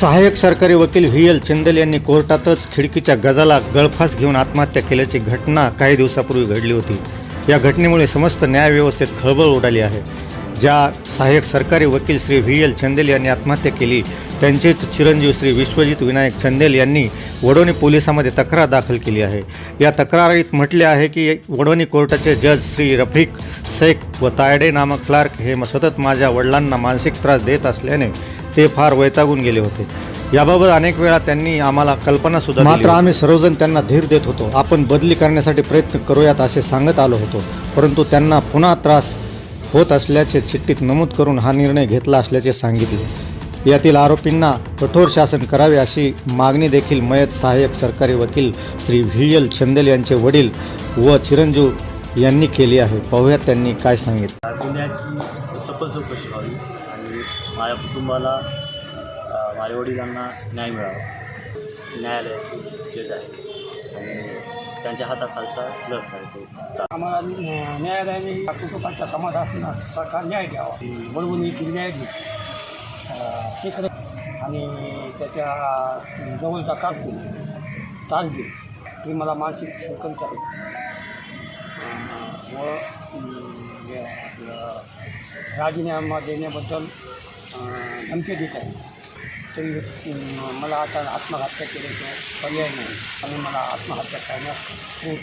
सहाय्यक सरकारी वकील व्ही एल चिंदल यांनी कोर्टातच खिडकीच्या गजाला गळफास घेऊन आत्महत्या केल्याची घटना काही दिवसापूर्वी घडली होती. या घटनेमुळे समस्त न्यायव्यवस्थेत खळबळ उडाली आहे. ज्या सहाय्यक सरकारी वकील श्री व्ही एल चंदेल यांनी आत्महत्या केली त्यांचेच चिरंजीव श्री विश्वजित विनायक चंदेल यांनी वडोणी पोलिसामध्ये तक्रार दाखल केली आहे. या तक्रारीत म्हटले आहे की वडोणी कोर्टाचे जज श्री रफिक शेख व तायडे नामक क्लार्क हे सतत माझ्या वडिलांना मानसिक त्रास देत असल्याने ते फार वैतागून गेले होते. याबाबत अनेक वेळा त्यांनी आम्हाला कल्पना सुद्धा मात्र आम्ही सर्वजण त्यांना धीर देत होतो. आपण बदली करण्यासाठी प्रयत्न करूयात असे सांगत आलो होतो. परंतु त्यांना पुन्हा त्रास होत असल्याचे चिठ्ठीत नमूद करून हा निर्णय घेतला असल्याचे सांगितले. यातील आरोपींना कठोर शासन करावे अशी मागणी देखील मयत सहाय्यक सरकारी वकील श्री व्ही. एल. चंदेल यांचे वडील व चिरंजीव यांनी केली आहे. पाहूयात त्यांनी काय सांगितलं. गुन्ह्याची सखोल चौकशी व्हावी. आणि माझ्या कुटुंबाला माझ्या वडिलांना न्याय मिळावा. न्यायालय जज आहे. आणि त्यांच्या हाताखालचा लढ आहे तो. आम्हाला न्यायालयाने या कुटुंबाच्या समाजासना सरकार न्याय द्यावा. बरोबर येथील न्यायाधीश अं, शेखर आणि त्याच्या जवळचा कारकून ताजगी हे मला मानसिक संकल्प आहे. आपलं राजीनामा देण्याबद्दल धमकी देत आहे. तरी मला आता आत्महत्या केल्याशिवाय पर्याय नाही. आणि मला आत्महत्या करण्यास खूप